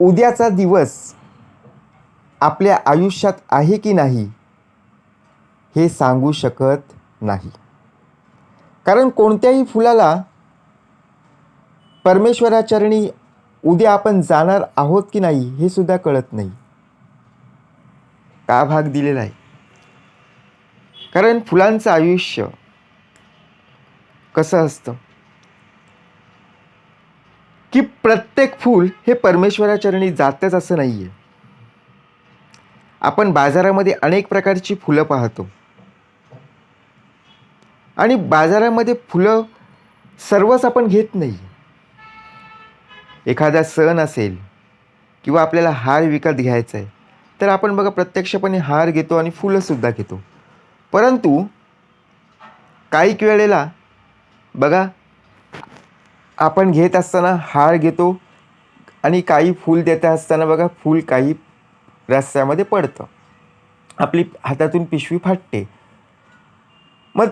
उद्याचा दिवस आपल्या आयुष्यात आहे की नाही हे सांगू शकत नाही. कारण कोणत्याही फुलाला परमेश्वराचरणी उद्या आपण जाणार आहोत की नाही हे सुद्धा कळत नाही. का भाग दिलेला आहे? कारण फुलांचं आयुष्य कसं असतं? की प्रत्येक फूल हे परमेश्वराचरणी जातच असं नाही आहे आपण बाजारामध्ये अनेक प्रकारची फुलं पाहतो. आणि बाजारामध्ये फुलं सर्वच आपण घेत नाही. एखादा सण असेल किंवा आपल्याला हार विकत घ्यायचा आहे तर आपण बघा प्रत्यक्षपणे हार घेतो आणि फुलंसुद्धा घेतो. परंतु काही वेळेला बघा आपण घेत असताना हार घेतो आणि काही फूल देत असताना बघा फूल काही रस्त्यामध्ये पडतं. आपली हातातून पिशवी फाटते. मग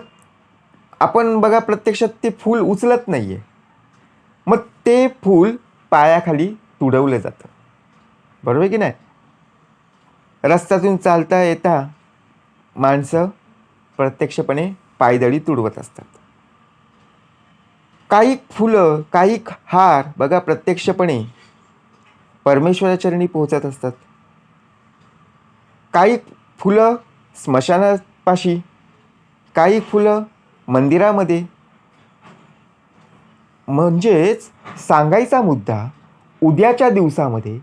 आपण बघा प्रत्यक्षात ते फूल उचलत नाही आहे मग ते फूल पायाखाली तुडवलं जातं. बरोबर की नाही? रस्त्यातून चालता येता माणसं प्रत्यक्षपणे पायदळी तुडवत असतात. काही फुलं काही हार बघा प्रत्यक्षपणे. परमेश्वराचरणी पोहोचत असतात. काही फुलं स्मशानापाशी काही फुलं मंदिरामध्ये. म्हणजेच सांगायचा मुद्दा उद्याच्या दिवसामध्ये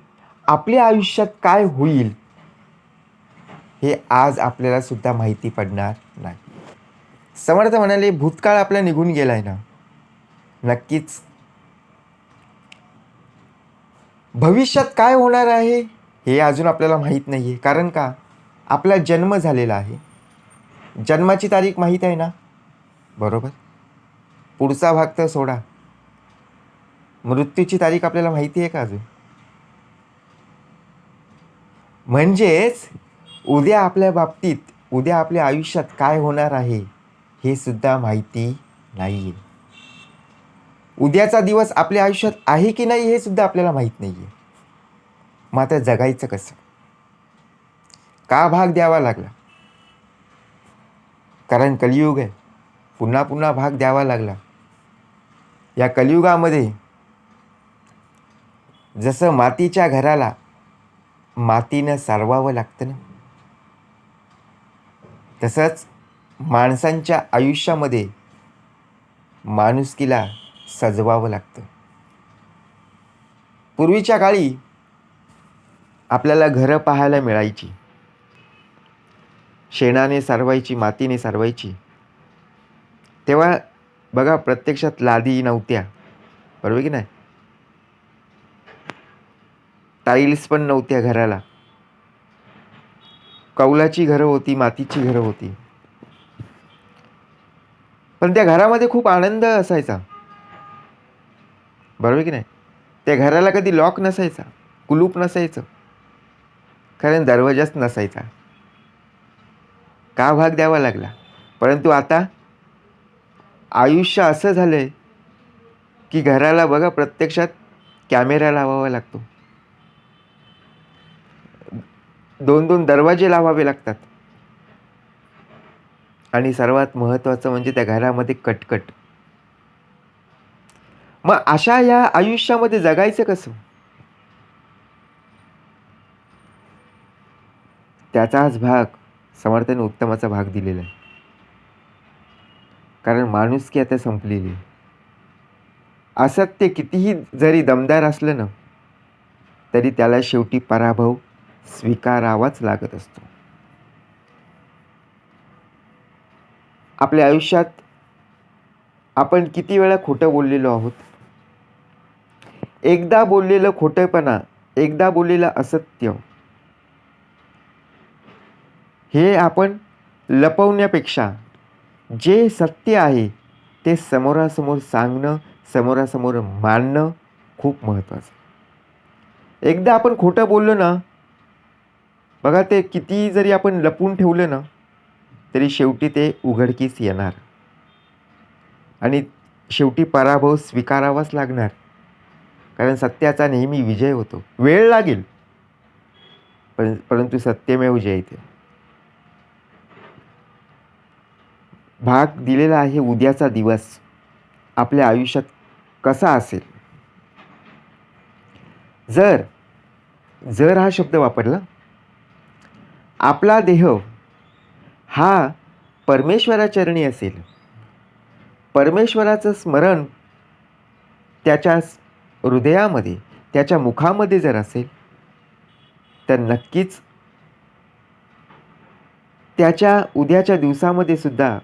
आपल्या आयुष्यात काय होईल हे आज आपल्याला सुद्धा माहिती पडणार नाही. समर्थ म्हणाले भूतकाळ आपला निघून गेला आहे ना. नक्कीच. भविष्यात काय होणार आहे हे अजून आपल्याला माहीत नाही आहे कारण का? आपला जन्म झालेला आहे. जन्माची तारीख माहीत आहे ना? बरोबर? पुढचा भाग तर सोडा. मृत्यूची तारीख आपल्याला माहिती आहे का अजून? म्हणजेच उद्या आपल्या बाबतीत उद्या आपल्या आयुष्यात काय होणार आहे हे सुद्धा माहिती नाही आहे उद्याचा दिवस आपल्या आयुष्यात आहे की नाही हे सुद्धा आपल्याला माहीत नाही आहे मग आता जगायचं कसं? का भाग द्यावा लागला? कारण कलियुग आहे. पुन्हा पुन्हा भाग द्यावा लागला. या कलियुगामध्ये जसं मातीच्या घराला मातीनं सारवावं लागतं ना? तसंच माणसांच्या आयुष्यामध्ये माणुसकीला सजवावं लागतं. पूर्वीच्या काळी आपल्याला घरं पाहायला मिळायची. शेणाने सारवायची मातीने सारवायची. तेव्हा बघा प्रत्यक्षात लादी नव्हत्या. बरोबर की नाही? टाईल्स पण नव्हत्या घराला. कौलाची घरं होती मातीची घरं होती. पण त्या घरामध्ये खूप आनंद असायचा. बरोबर की नाही? त्या घराला कधी लॉक नसायचा कुलूप नसायचं. कारण दरवाजाच नसायचा. का भाग द्यावा लागला? परंतु आता आयुष्य असं झालं आहे की घराला बघा प्रत्यक्षात कॅमेरा लावावा लागतो. दोन दोन दरवाजे लावावे लागतात. आणि सर्वात महत्त्वाचं म्हणजे त्या घरामध्ये कटकट. मग अशा या आयुष्यामध्ये जगायचं कसं? त्याचाच भाग समर्थाने उत्तमाचा भाग दिलेला आहे. कारण माणुसकी आता संपलेली आहे. असत्य कितीही जरी दमदार असलं ना तरी त्याला शेवटी पराभव स्वीकारावाच लागत असतो. आपल्या आयुष्यात आपण किती वेळा खोटं बोललेलो आहोत एकदा बोललेलं खोटेपणा एकदा बोललेलं असत्य. हे आपण लपवण्यापेक्षा जे सत्य आहे ते समोरासमोर सांगणं समोरासमोर मांडणं खूप महत्त्वाचं. एकदा आपण खोटं बोललो ना बघा ते किती जरी आपण लपून ठेवलं ना तरी शेवटी ते उघडकीस येणार. आणि शेवटी पराभव स्वीकारावाच लागणार. कारण सत्याचा नेहमी विजय होतो. वेळ लागेल. पण परंतु सत्यमेव जयते भाग दिलेला आहे उद्याचा दिवस. आपल्या आयुष्यात कसा असेल? जर जर हा शब्द वापरला आपला देह हा परमेश्वराचरणी असेल. परमेश्वराचं स्मरण त्याच्या हृदयामध्ये त्याच्या मुखामध्ये जर असेल तर नक्कीच त्याच्या उद्याच्या दिवसामध्ये सुद्धा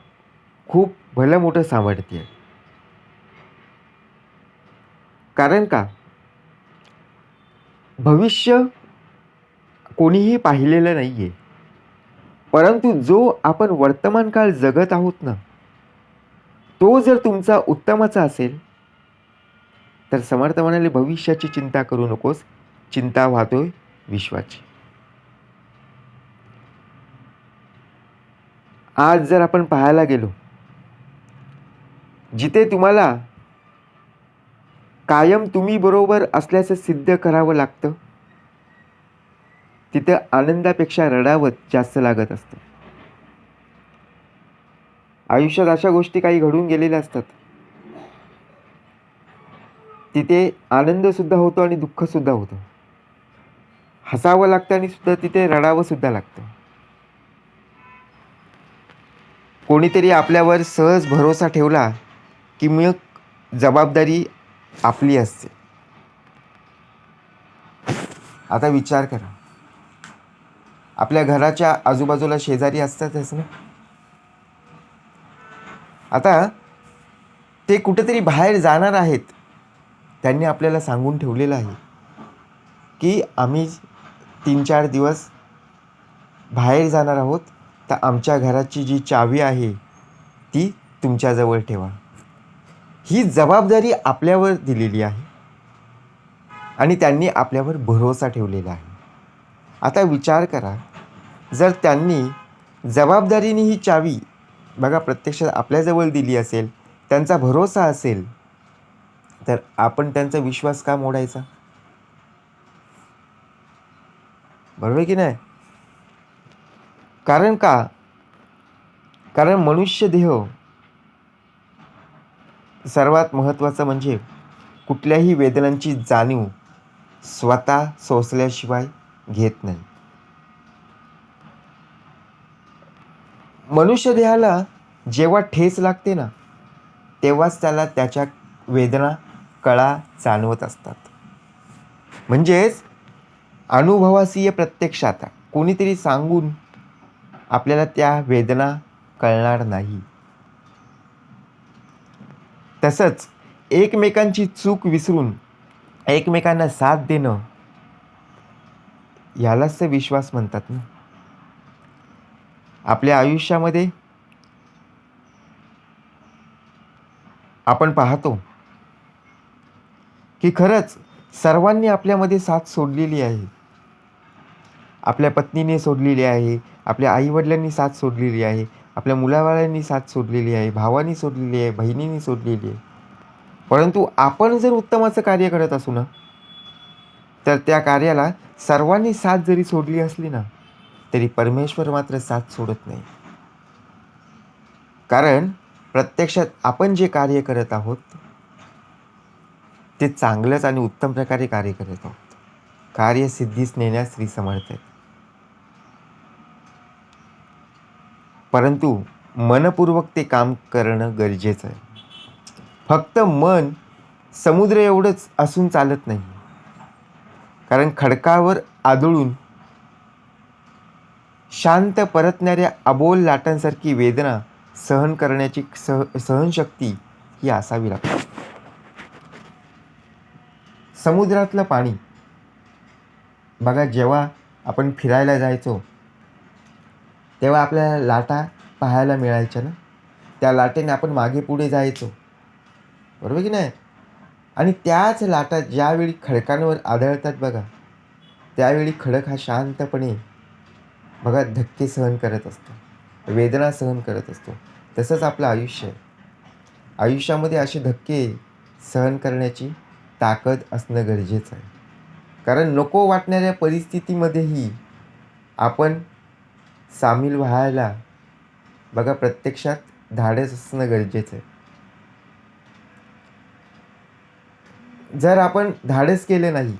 खूप भलं मोठं सामर्थ्य आहे कारण का? भविष्य कोणीही पाहिलेलं नाही आहे परंतु जो आपण वर्तमान काळ जगत आहोत ना तो जर तुमचा उत्तमाचा असेल तर समर्थ म्हणाले भविष्याची चिंता करू नकोस. चिंता वाहतोय विश्वाची. आज जर आपण पाहायला गेलो जिथे तुम्हाला कायम तुम्ही बरोबर असल्याचं सिद्ध करावं लागतं तिथं आनंदापेक्षा रडावत जास्त लागत असतं. आयुष्यात अशा गोष्टी काही घडून गेलेल्या असतात. तिथे आनंदसुद्धा होतो आणि दुःखसुद्धा होतं. हसावं लागतं आणि सुद्धा तिथे रडावं सुद्धा लागतं. कोणीतरी आपल्यावर सहज भरोसा ठेवला की मग जबाबदारी आपली असते. आता विचार करा. आपल्या घराच्या आजूबाजूला शेजारी असतातच ना? आता ते कुठेतरी बाहेर जाणार आहेत. त्यांनी आपल्याला सांगून ठेवलेलं आहे की आम्ही तीन चार दिवस बाहेर जाणार आहोत तर आमच्या घराची जी चावी आहे ती तुमच्याजवळ ठेवा. ही जबाबदारी आपल्यावर दिलेली आहे आणि त्यांनी आपल्यावर भरोसा ठेवलेला आहे. आता विचार करा जर त्यांनी जबाबदारीने ही चावी बघा प्रत्यक्षात आपल्याजवळ दिली असेल त्यांचा भरोसा असेल तर आपण त्यांचा विश्वास का मोडायचा? बरोबर की नाही? कारण का? कारण मनुष्य देह सर्वात महत्त्वाचं म्हणजे कुठल्याही वेदनांची जाणीव स्वतः सोसल्याशिवाय घेत नाही. मनुष्य देहाला जेव्हा ठेच लागते ना तेव्हाच त्याला त्याच्या वेदना कळा जाणवत असतात. म्हणजेच अनुभवासीय प्रत्यक्षात कोणीतरी सांगून आपल्याला त्या वेदना कळणार नाही. तसंच एकमेकांची चूक विसरून एकमेकांना साथ देणं यालाच तर विश्वास म्हणतात ना. आपल्या आयुष्यामध्ये आपण पाहतो की खरंच सर्वांनी आपल्यामध्ये साथ सोडलेली आहे. आपल्या पत्नीने सोडलेली आहे आपल्या आईवडिलांनी साथ सोडलेली आहे आपल्या मुलाबाळांनी साथ सोडलेली आहे भावानी सोडलेली आहे बहिणींनी सोडलेली आहे. परंतु आपण जर उत्तमाचं कार्य करत असू ना तर त्या कार्याला सर्वांनी साथ जरी सोडली असली ना तरी परमेश्वर मात्र साथ सोडत नाही. कारण प्रत्यक्षात आपण जे कार्य करत आहोत ते चांगलंच आणि उत्तम प्रकारे कार्य करत आहोत. कार्य सिद्धीस नेण्यास श्री समर्थ आहेत परंतु मनपूर्वक ते काम करणं गरजेचं आहे. फक्त मन समुद्र एवढंच असून चालत नाही. कारण खडकावर आदळून शांत परतणाऱ्या अबोल लाटांसारखी वेदना सहन करण्याची सह सहनशक्ती ही असावी लागते. समुद्रातलं पाणी. बघा जेव्हा आपण फिरायला जायचो तेव्हा आपल्याला लाटा पाहायला मिळायच्या ना? त्या लाटेने आपण मागे पुढे जायचो. बरोबर की नाही? आणि त्याच लाटा ज्यावेळी खडकांवर आदळतात बघा त्यावेळी खडक हा शांतपणे बघा धक्के सहन करत असतो. वेदना सहन करत असतो. तसंच आपलं आयुष्य आहे. आयुष्यामध्ये असे धक्के सहन करण्याची ताकद असणं गरजेचं आहे. कारण नको वाटणाऱ्या परिस्थितीमध्येही आपण सामील व्हायला बघा प्रत्यक्षात धाडस असणं गरजेचं आहे. जर आपण धाडस केले नाही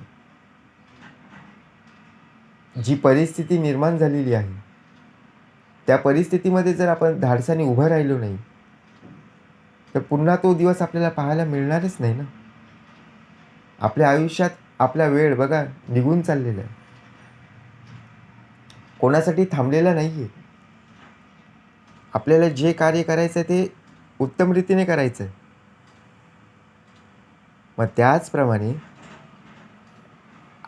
जी परिस्थिती निर्माण झालेली आहे त्या परिस्थितीमध्ये जर आपण धाडसाने उभं राहिलो नाही तर पुन्हा तो दिवस आपल्याला पाहायला मिळणारच नाही ना? आपल्या आयुष्यात आपला वेळ बघा निघून चाललेला आहे. कोणासाठी थांबलेला नाही आहे आपल्याला जे कार्य करायचं आहे ते उत्तम रीतीने करायचं आहे मग त्याचप्रमाणे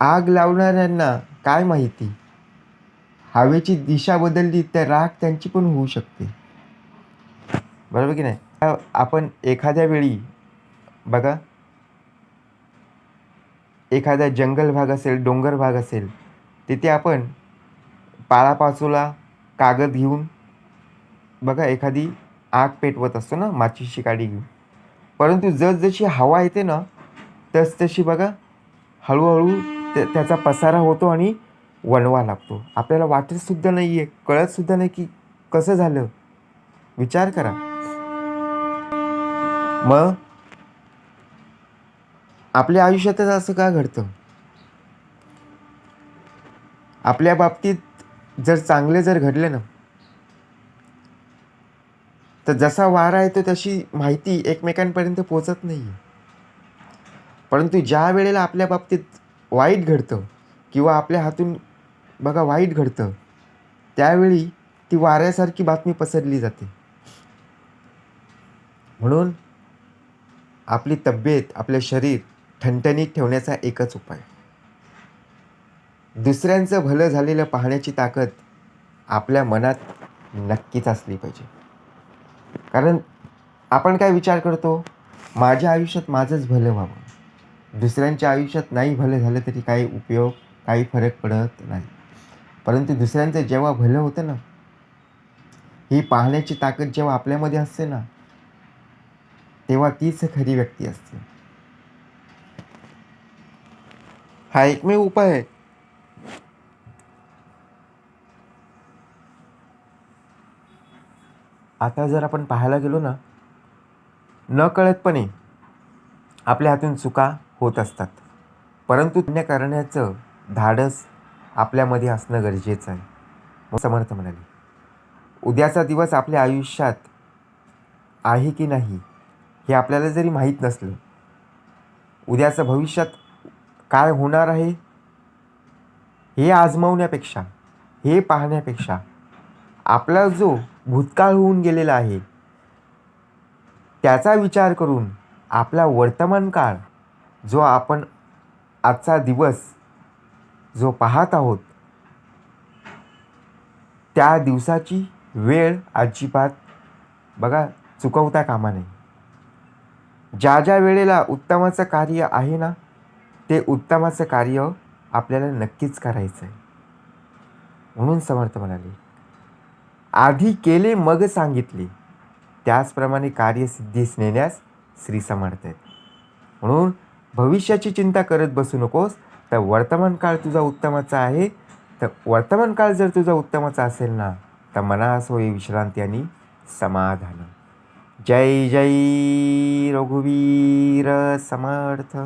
आग लावणाऱ्यांना काय माहिती? हवेची दिशा बदलली तर राग त्यांची पण होऊ शकते. बरोबर की नाही? आपण एखाद्या वेळी बघा एखादा जंगल भाग असेल डोंगर भाग असेल तिथे आपण पाळापाचोला कागद घेऊन बघा एखादी आग पेटवत असतो ना माचीची काडी घेऊन. परंतु जसजशी हवा येते ना तसतशी बघा हळूहळू त्या त्याचा पसारा होतो आणि वणवा लागतो. आपल्याला वाटतसुद्धा नाही आहे कळतसुद्धा नाही की कसं झालं. विचार करा. मग आपल्या आयुष्यातच असं का घडतं? आपल्या बाबतीत जर चांगले जर घडले ना तर जसा वारा येतो तशी माहिती एकमेकांपर्यंत पोचत नाही परंतु ज्या वेळेला आपल्या बाबतीत वाईट घडतं किंवा आपल्या हातून बघा वाईट घडतं त्यावेळी ती वाऱ्यासारखी बातमी पसरली जाते. म्हणून आपली तब्येत आपले शरीर ठणठणीत ठेवण्याचा एकच उपाय. दुसऱ्यांचं भलं झालेलं पाहण्याची ताकद आपल्या मनात नक्कीच असली पाहिजे. कारण आपण काय विचार करतो? माझ्या आयुष्यात माझंच भलं व्हावं. दुसऱ्यांच्या आयुष्यात नाही भलं झालं तरी काही उपयोग काही फरक पडत नाही. परंतु दुसऱ्यांचं जेव्हा भलं होतं ना ही पाहण्याची ताकद जेव्हा आपल्यामध्ये असते ना तेव्हा तीच खरी व्यक्ती असते. हा एकमेव उपाय आहे. आता जर आपण पाहायला गेलो ना न कळतपणे आपल्या हातून चुका होत असतात. परंतु पुण्य करण्याचं धाडस आपल्यामध्ये असणं गरजेचं आहे. मग समर्थ म्हणाले. उद्याचा दिवस आपल्या आयुष्यात आहे की नाही हे आपल्याला जरी माहीत नसलं उद्याचं भविष्यात काय होणार आहे? हे आजमावण्यापेक्षा हे पाहण्यापेक्षा आपला जो भूतकाळ होऊन गेलेला आहे त्याचा विचार करून आपला वर्तमान काळ जो आपण आजचा दिवस जो पाहत आहोत त्या दिवसाची वेळ अजिबात बघा चुकवता कामा नये. ज्या ज्या वेळेला उत्तमाचं कार्य आहे ना ते उत्तमाचं कार्य आपल्याला नक्कीच करायचं आहे म्हणून समर्थ म्हणाले आधी केले मग सांगितले. त्याचप्रमाणे कार्यसिद्धीस नेण्यास श्री समर्थ आहेत. म्हणून भविष्याची चिंता करत बसू नकोस. तर वर्तमान काळ तुझा उत्तमाचा आहे. तर वर्तमान काळ जर तुझा उत्तमाचा असेल ना तर मनास होई विश्रांती आणि समाधान. जय जय रघुवीर समर्थ.